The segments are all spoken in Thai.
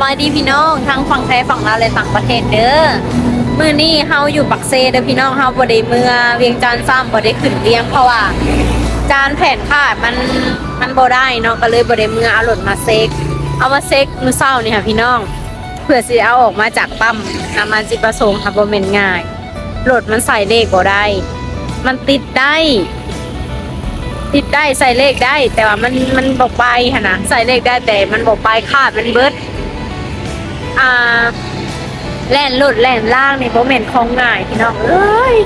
บายดีพี่น้องทั้งฝั่งไทยฝั่งลาวและต่างประเทศเด้อมื้อนี้เฮาอยู่ปักเซเด้อพี่น้องเฮาบ่ได้เมื่อเวียงจันทน์ซ้ำบ่ได้ขึ้นเวียงเพราะว่า จานแผ่นขาดมันมันบ่ได้เนาะก็เลยบ่ได้เมื่อเอารถมาเซ็ก เอามาเซ็กมื้อเช้านี่ค่ะพี่น้อง เพื่อสิเอาออกมาจากปั๊มน้ำมันจิประสงค์ค่ะบ่แม่นง่ายรถมันใส่เลขบ่ได้ มันติดได้ติดได้ใส่เลขได้ แต่ว่ามันมันบอกไปค่ะนะใส่เลขได้แต่มันบอกไปขาดมันเบิด อ่าแล่นหลุดแล่นล่างในโมเมนต์ของง่ายพี่น้องเอ้ย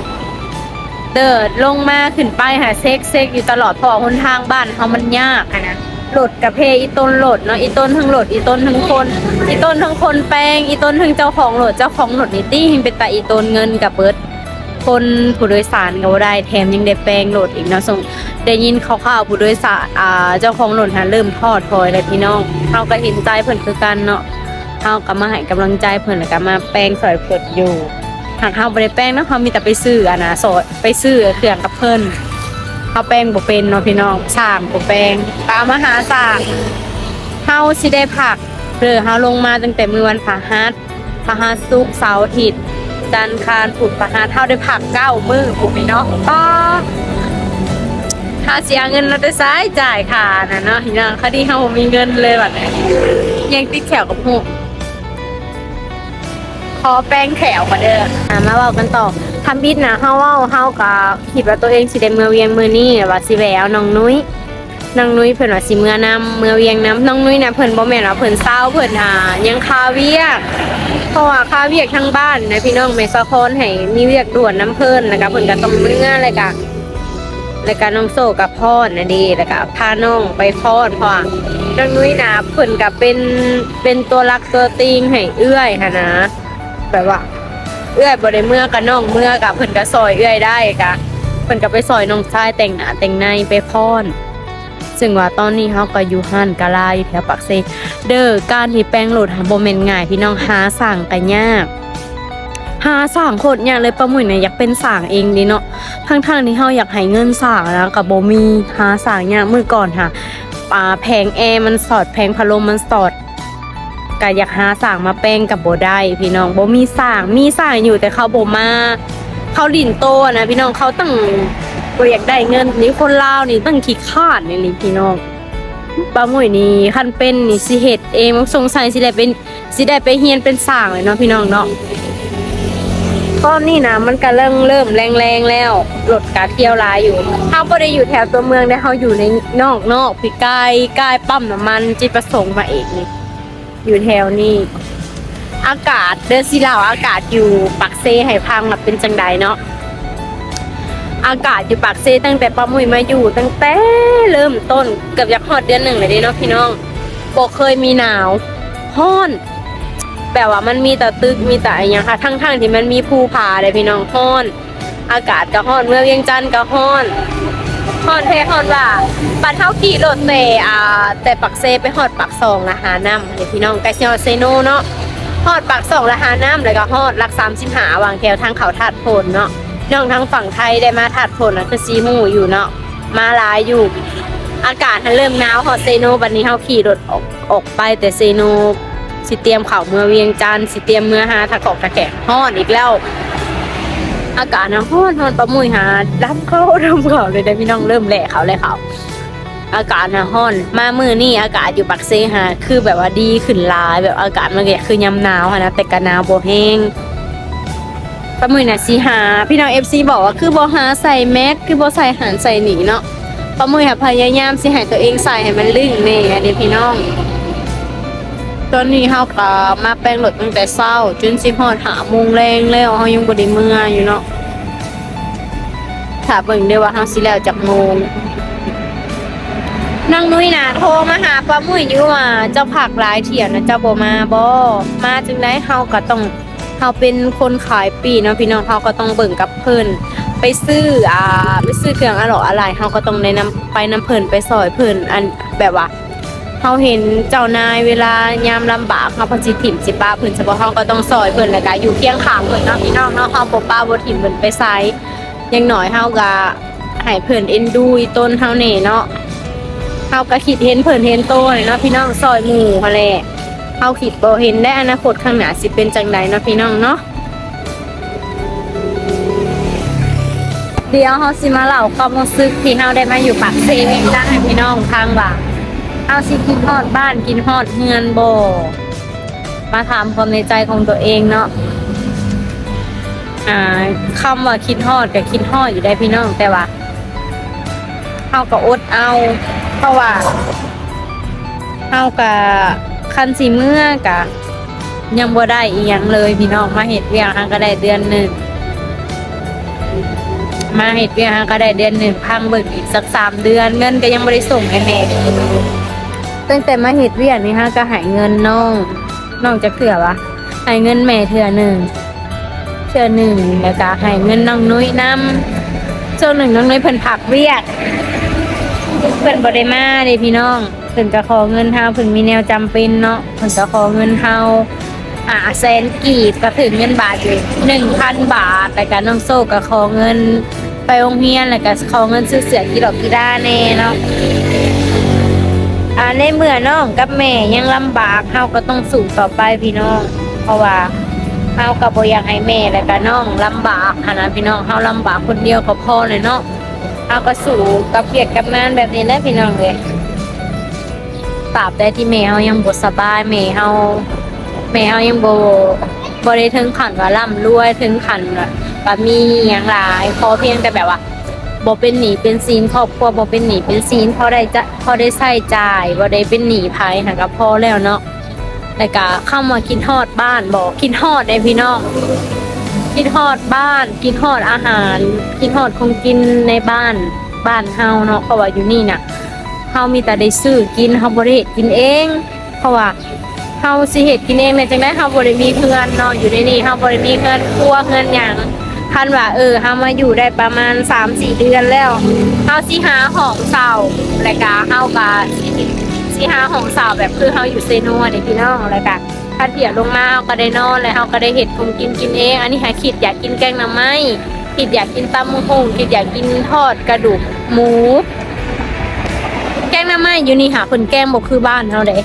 เดินลงมาขึ้นไปหาเซ็กเซ็กอยู่ตลอดพอหนทางบ้านเขามันยากอะนะหลดกับเพอีต้นหลดเนาะอีต้นทั้งหลดอีต้นทั้งคน อีต้นทั้งคนแปลงอีต้นทั้งเจ้าของโหลดเจ้าของโหลดนี่ตี้หิงเป็นตาอีต้นเงินกับเบิดคนผู้โดยสารก็บ่ได้แถมยังได้แปลงโหลดอีกเนาะส่งได้ยินข่าวๆผู้โดยสารอ่าเจ้าของโหลดหาเริ่มทอดถอยเลยพี่น้องเฮาก็เห็นใจเพิ่นคือกันเนาะ เฮาก็มาให้กำลังใจเพิ่นแล้วก็มาแปลงสอยเพิ่นอยู่หากเฮาบ่ได้แปลงเนาะเฮามีแต่ไปซื้ออะนะสดไปซื้อเครื่องกับเพิ่นเฮาแปลงบ่เป็นเนาะพี่น้องสร้างบ่แปลงตามมาหาสร้างเฮาสิได้ผักเด้อเฮาลงมาตั้งแต่มื้อวันพฤหัสพฤหัสศุกร์เสาร์อาทิตย์จันทร์คารผุดประหารเท่าได้ผักเก้ามือผมพี่นาะป้าค่าเสียเงินเราได้ซ้ายจ่ายค่ะนะเนาะพี่น้องคดีเขามีเงินเลยแบบนี้ยังติดแถวกับหู ขอแป้งแถวมาเด้ออะมาเว้ากันต่อทำบิดนะเฮาเว้าเฮาก็คิดว่าตัวเองสิได้เมือเวียงมือนี่ว่าสิแววน้องนุ้ยน้องนุ้ยเพิ่นว่าสิเมื่อนำเมื่อเวียงน้ำน้องนุ้ยนะเพิ่นบ่แม่นว่าเพิ่นเศร้าเพิ่นอ่ายังคาเวียกเพราะว่าคาเวียกทั้งบ้านนะพี่น้องเมสะคอนให้มีเวียกด่วนน้ำเพิ่นนะคะเพิ่นก็ต้องเมื่อเลยกะแล้วก็น้องโซกับพ่อนะดีแล้วก็พาน้องไปพอดเพราะว่าน้องนุ้ยนะเพิ่นก็เป็นเป็นตัวรักตัวติงให้เอื้อยค่ะนะ แบบว่า เอื้อยบ่ได้เมื่อกับน้องเมื่อกับเพิ่นก็ซอยเอื้อยได้กะเพิ่นก็ไปซอยน้องชายแต่งหน้าแต่งในไปพอนซึ่งว่าตอนนี้เฮาก็อยู่ห้านกะลาอยู่แถวปากเซเด้อการที่แปลงโหลดหาบ่แม่นง่ายพี่น้องหาสั่งก็ยากหาสั่งโคตรยากเลยป้าหมุ่ยเนี่ยอยากเป็นสั่งเองดิเนาะทั้งทางๆที่เฮาอยากให้เงินสั่งนะกับบ่มีหาสั่งยากมื้อก่อนค่ะปาแพงแอร์มันสอดแพงพัดลมมันสอด ก็อยากหาสั่งมาแป้งกับโบได้พี่น้องโบมีสั่งมีสั่งอยู่แต่เขาโบมาเขาดินโตนะพี่น้องเขาตั้งบ่อยากได้เงินนี่คนลาวนี่ตั้งขี้คร้าดนี่นี่พี่น้องปลาหมวยนี่คันเป็นนี่สิเฮ็ดเองสงสัยสิได้เป็นสิได้ไปเฮียนเป็นสางเลยเนาะพี่น้องเนาะตอนนี้นะมันก็เริ่มเริ่มแรงแล้วรถกาเที่ยวหลายอยู่เฮาบ่ได้อยู่แถวตัวเมืองได้เฮาอยู่ในนอกนอกพี่กายกายปั๊มน้ำมันจิตประสงค์มาเองนี่ อยู่แถวนี้ อากาศเดือนสิลาวอากาศอยู่ปักเซให้พังมาเป็นจังใดเนาะอากาศอยู่ปากเซตั้งแต่ป้ามุยมาอยู่ตั้งแต่เริ่มต้นเกือบอยากฮอดเดือนหนึ่งเลยเด้เนาะพี่น้องบอกเคยมีหนาวฮ้อนแบบว่ามันมีแต่ตึกมีแต่อะไรอย่างค่ะทั้งๆที่มันมีภูผาเลยพี่น้องฮ้อน อากาศก็ฮ้อนเมื่อเวียงจันทน์ก็ฮ้อน ฮอนแท้ฮ้อนว่าบัดเท่าขี่รถแต่อ่าแต่ปักเซไปฮอดปักสองละหาน้ำเลยพี่น้องไกซิออเซโนเนาะฮอดปักสองละหาน้ำแล้วก็ฮอดรักสามสิบหาวางแถวทางเขาถาดโพนเนาะน้องทั้งฝั่งไทยได้มาถัดผลนะคือซีหมูอยู่เนาะมาลายอยู่ อากาศมันเริ่มหนาวฮอตเซโนบันนี้เฮาขี่รถออกออกไปแต่เซโนสิเตรียมเข่าเมื่อเวียงจันทน์สิเตรียมเมื่อหาทะกอกตะแกะฮอนอีกแล้ว อากาศนะฮ้อนฮ้อนประมุยหาดำเข้าดำเขาเลยได้พี่น้องเริ่มแหล่เขาเลยเขาอากาศนะฮ้อน มามือนี่อากาศอยู่ปักเซฮะคือแบบว่าดีขึ้นหลาย แบบอากาศมันก็คือยำหนาวอะนะแต่กะหนาวบ่แห้งประมือน่ะสิหา พี่น้อง FC บอกว่าคือบ่หาใส่แมสคือบ่ใส่หันใส่หนีเนาะประมือค่ะพยายามสิให้ตัวเองใส่ให้มันลึงแน่อันนี้พี่น้อง ตอนนี้เฮาก็มาแปลงรถตั้งแต่เช้าจนสิฮอดหาโมงแรงแล้วเฮายังบ่ได้เมื่ออยู่เนาะถ้าเบิ่งได้ว่าเฮาสิแล้วจักโมงนางนุ้ยน่ะโทรมาหาป้ามุ้ยอยู่ว่าเจ้าผักหลายเที่ยวนะเจ้าบ่มาบ่มาจึงได้เฮาก็ต้องเขาเป็นคนขายปีเนาะพี่น้องเขาก็ต้องเบิ่งกับเพิ่นไปซื้ออ่าไปซื้อเครื่องอร่อยอะไรเขาก็ต้องแนะนำไปนำเพิ่นไปซอยเพิ่นอันแบบว่า เขาเห็นเจ้านายเวลายามลำบากเขาพอสิถิ่มสิป้าเพิ่นเฉพาะเขาก็ต้องซอยเพิ่นแล้วก็อยู่เคียงข้างเพิ่นเนาะพี่น้องเนาะเขาบ่ป้าบ่ถิ่มเพิ่นไปไสอยังน้อยเฮาก็ให้เพิ่นเอ็นดูต้นเฮาแน่เนาะเฮาก็คิดเห็นเพิ่นเห็นโตนี่เนาะพี่น้องซอยหมู่หั่นแหละเฮาคิดบ่เห็นได้อนาคตข้างหน้าสิเป็นจังไดเนาะพี่น้องเนาะเดี๋ยวเฮาสิมาเล่าความรู้สึกที่เฮาได้มาอยู่ปากเซเองได้พี่น้องทางว่า เฮาสิกินฮอดบ้านกินฮอดเฮือนบ่มาถามความในใจของตัวเองเนาะอ่าคำว่าคิดฮอดกับคิดฮอดอยู่ได้พี่น้องแต่ว่าเฮาก็อดเอา เพราะว่าเฮากับคันสีเมื่อกะ ยังบ่ได้อีหยังเลยพี่น้องมาเฮ็ดเวียงเฮาก็ได้เดือนหนึ่งมาเฮ็ดเวียงเฮาก็ได้เดือนหนึ่งพังเบิกอีกสักสามเดือนเงินก็ยังบ่ได้ส่งให้แม่ ตั้งแต่มาเฮ็ดเวียงนี่ฮะก็ใหายเงินน้องน้องจะเถื่อวะใหายเงินแม่เถื่อหนึ่งเชื่อหนึ่งแล้วก็ให้เงินน้องนุ้ยน้ำช่วงหนึ่งน้องนุ้ยเพิ่นผักเรียกเพิ่นบ่ได้มาเด้พี่น้องเพิ่นก็ขอเงินเฮาเพิ่นมีแนวจำเป็นเนาะเพิ่นก็ขอเงินเฮาอ่าแสนกีบก็ถึงเงินบาทอยู่1,000บาทแล้วก็น้องโซก็ขอเงินไปโรงเรียนแล้วก็ขอเงินซื้อเสื้อกีฬากีฬาแน่เนาะ ในเมื่อน้องกับแม่ยังลำบากเฮาก็ต้องสู้ต่อไปพี่น้อง เพราะว่าเฮาก็บ่อยากให้แม่และก็น้องลำบากหันนะพี่น้องเฮาลำบากคนเดียวก็พอเลยเนาะเฮาก็สู้กับเกียรกับงานแบบนี้แหละพี่น้องเลยตราบใดที่แม่เฮายังบ่สบายแม่เฮาแม่เฮายังบ่บ่ได้ถึงขั้นว่าร่ำรวยถึงขั้นว่าว่ามีหยังหลายพอเพียงแต่แบบว่า บ่เป็นหนี้เป็นสินครอบครัวบ่เป็นหนี้เป็นสินพอได้จะพอได้ใช้จ่ายบ่ได้เป็นหนี้ไผหันก็พอแล้วเนาะแล้วก็เข้ามากินฮอดบ้านบอกกินฮอดได้พี่น้องกินฮอดบ้าน กินฮอดอาหาร กินฮอดของกินในบ้านบ้านเฮาเนาะเพราะว่าอยู่นี่น่ะเฮามีแต่ได้ซื้อกินเฮาบ่ได้เฮ็ดกินเอง เพราะว่าเฮาสิเฮ็ดกินเองได้จังได๋เฮาบ่ได้มีเพื่อนเนาะอยู่ในนี่เฮาบ่ได้มีเพื่อนครัวเพื่อนหยัง คันว่าเออเฮามาอยู่ได้ประมาณ 3-4 เดือนแล้วเฮาสิหาห้องเช่าแล้วก็เฮาก็สิสิหาของเสาแบบคือเฮาอยู่เซโนเด็กพี่น้องแล้วก็ถ้าเถียลงมาเฮาก็ได้นอนแล้วเฮาก็ได้เห็ดคงกินกินเองอันนี้หาคิดอยากกินแกงหน่อไม้คิดอยากกินตำมะฮงคิดอยากกินทอดกระดูกหมู แกงหน่อไม้อยู่นี่ค่ะเพิ่นแกงบ่คือบ้านเฮาเด้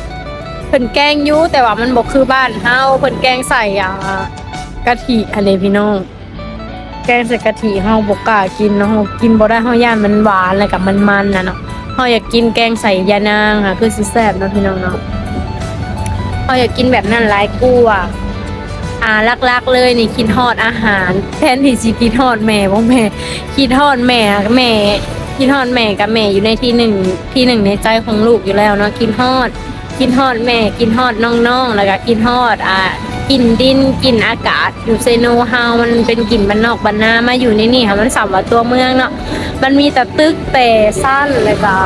เพิ่นแกงยู่แต่ว่ามันบ่คือบ้านเฮาเพิ่นแกงใส่อ่ากะทิอะไรพี่น้อง แกงใส่กะทิเฮาบ่กล้ากินเนาะเฮากินบ่ได้เฮาย่านมันหวานแล้วก็มันๆน่ะเนาะเราอยากกินแกงใส่ยานางค่ะคือสิแซ่บเนาะพี่น้องเนาะเราอยากกินแบบนั้นหลายกูอะอ่าลักๆเลยนี่คิดฮอดอาหาร แทนที่สิคิดฮอดแม่บ่แม่คิดฮอดแม่แม่คิดฮอดแม่กับแม่อยู่ในที่หนึ่งที่หนึ่งในใจของลูกอยู่แล้วเนาะคิดฮอดคิดฮอดแม่คิดฮอดน้องๆแล้วก็คิดฮอดอ่า กลิ่นดินกลิ่นอากาศอยู่เซโนเฮามันเป็นกลิ่นบ้านนอกบ้านนามาอยู่ในนี่ค่ะมันสัมว่าตัวเมืองเนาะมันมีแต่ตึกแต่สั้นเลยก็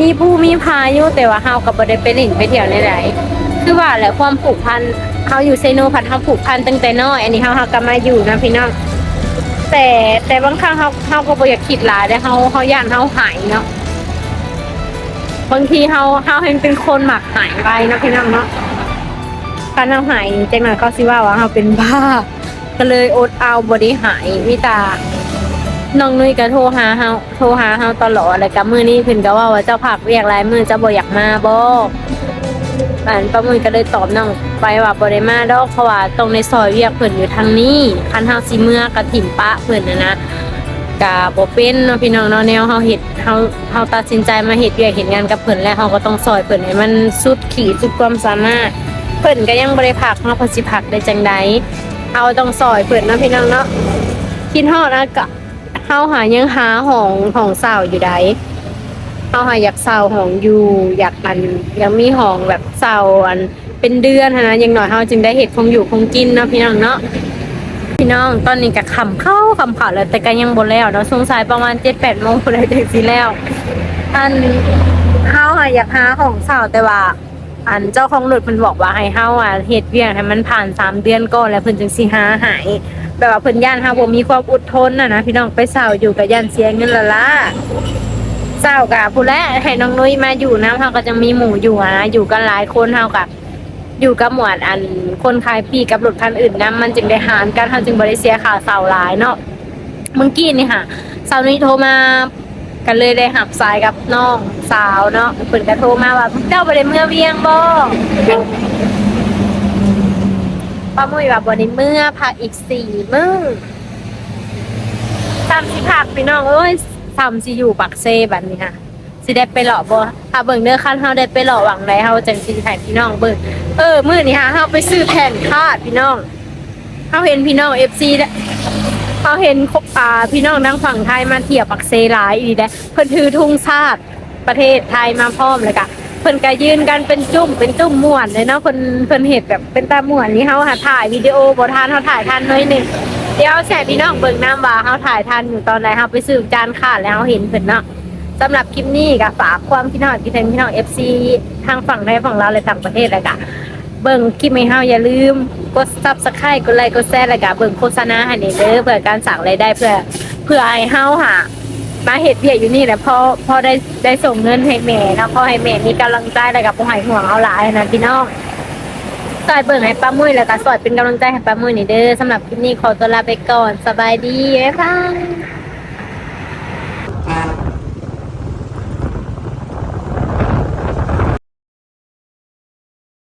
มีผู้มีพายุแต่ว่าเฮาก็บ่ได้ไปหลินไปเที่ยวไหนๆคือว่าแหละความผูกพันเฮาอยู่เซโนพันเฮาผูกพันตั้งแต่น้อยอันนี้เฮาเฮาก็มาอยู่นะพี่น้องแต่แต่บางครั้งเฮาเฮาก็บ่อยากคิดหลายแต่เฮาเฮาย่านเฮาหายเนาะบางทีเฮาเฮาเห็นเป็นคนหมักหายไปนะพี่น้องเนาะ การเฮาหายจังนั้นเขาสิว่าว่าเฮาเป็นบ้า ก็เลยอดเอาบ่ได้หายมีแตาน้องนุ้ยก็โทรหาเฮาโทรหาเฮาตลอดแล้วก็มื้อนี้เพิ่นก็ว่าว่าเจ้าผักเรียกหลายมื้อเจ้าบ่อยากมาบ่อันป้ามุ้ยก็เลยตอบน้องไปว่าบ่ได้มาดอกเพราะว่าตรงในซอยเวียกเพิ่นอยู่ทางนี้คันเฮาสิเมื่อก็ถิ่มปะเพิ่นน่ะนะก็บ่เป็นเนาะพี่น้องเนาะแนวเฮาเฮ็ดเฮาเฮาตัดสินใจมาเฮ็ดเวียกเฮ็ดงานกับเพิ่นแล้วเฮาก็ต้องซอยเพิ่นให้มันสุดขีดสุดความสามารถ เพิ่นก็ยังบ่ได้พักเนาะเพิ่นสิพักได้จังใดเฮาต้องซอยเพิ่นเนาะพี่น้องเนาะคิดฮอดอากาศเฮาหายังหาห้องห้องเศร้าอยู่ใดเฮาหาอยากเศร้าห้องอยู่อยากอันอยากมีห้องแบบเศร้าอันเป็นเดือนหั้นนะยังหน่อยเฮาจึงได้เห็ดคงอยู่คงกินเนาะพี่น้องเนาะพี่น้องตอนนี้ก็ค่ำเข้าค่ำเข้าแล้วแต่ก็ยังบ่แล้วเนาะสงสัยประมาณ7-8โมงพุ่นได้จังสิแล้วอันเฮาอะอยากหาห้องเศร้าแต่ว่า อันเจ้าของรถเพิ่นบอกว่าให้เฮาอะเฮ็ดเวียกให้มันผ่านสามเดือนก่อนแล้วเพิ่นจึงสิหาหายแบบว่าเพิ่นย่านเฮาบ่มีความอดทนน่ะนะพี่น้องไปเศร้าอยู่กับย่านเสียเงินละละเศร้ากับผู้แลให้น้องนุ้ยมาอยู่นะเฮาก็จะมีหมู่อยู่อะนะอยู่กันหลายคนเฮากับอยู่กับหมวดอันคนขายปลีกกับรถคันอื่นนะมันจึงได้หารกันเฮาจึงบ่ได้เสียค่าเศร้าหลายเนาะเมื่อกี้นี่ค่ะเศร้านี้โทรมา ก็เลยได้หับสายกับน้องสาวเนาะเพิ่นก็โทรมาว่าเจ้าบ่ได้เมื่อเวียงบ่ป้ามุ้ยว่าบ่ได้เมื่อพักอีกสี่มื้อสามสิพักพี่น้องเอ้ยสามสิอยู่ปักเซบัดนี้ค่ะสิได้ไปหล่อบ่ถ้าเบิ่งเด้อคันเฮาได้ไปหล่อหวังใดเฮาจังสิให้พี่น้องเบิ่งเออมื้อนี้ฮะเฮาไปซื้อแผ่นคาดพี่น้องเฮาเห็นพี่น้อง FC แล้ว เขาเห็นคบอ่าพี่น้องทั้งฝั่งไทยมาเที่ยวปักเซหลายอีได้เพิ่นถือธงชาติประเทศไทยมาพร้อมเลยกะเพิ่นก็ยืนกันเป็นจุ่มเป็นจุ่มม่วนเลยเนาะเพิ่นเพิ่นเห็ดแบบเป็นตาม่วนนี่เฮาหาถ่ายวิดีโอบ่ทันเฮาถ่ายทันน้อยหนึงเดี๋ยวแชร์พี่น้องเบิ่งน้ำว่าเฮาถ่ายทันอยู่ตอนใดเฮาไปซื้อจานขาดแล้วเฮาเห็นเพิ่นเนาะสำหรับคลิปนี้ก็ฝากความพี่น้องที่เป็นพี่น้อง FC ทางฝั่งไทยฝั่งลาวและต่างประเทศเลยกะ เบิ่งคลิปให้เฮาอย่าลืม กด Subscribe กดไลค์กดแชร์แล้วก็เบิ่งโฆษณาให้เด้อเพื่อการสั่งรายได้เพื่อเพื่อให้เฮาหามาเฮ็ดเวียอยู่นี่แหละพอพอได้ได้ส่งเงินให้แม่เนาะพอให้แม่มีกำลังใจแล้วก็บ่ให้ห่วงเอาหลายนะพี่น้องซอยเบิ่งให้ป้ามุ้ยแล้วก็ซอยเป็นกำลังใจให้ป้ามุ้ยนี่เด้อสำหรับคลิปนี้ขอตัวลาไปก่อนสบายดีบ๊ายบาย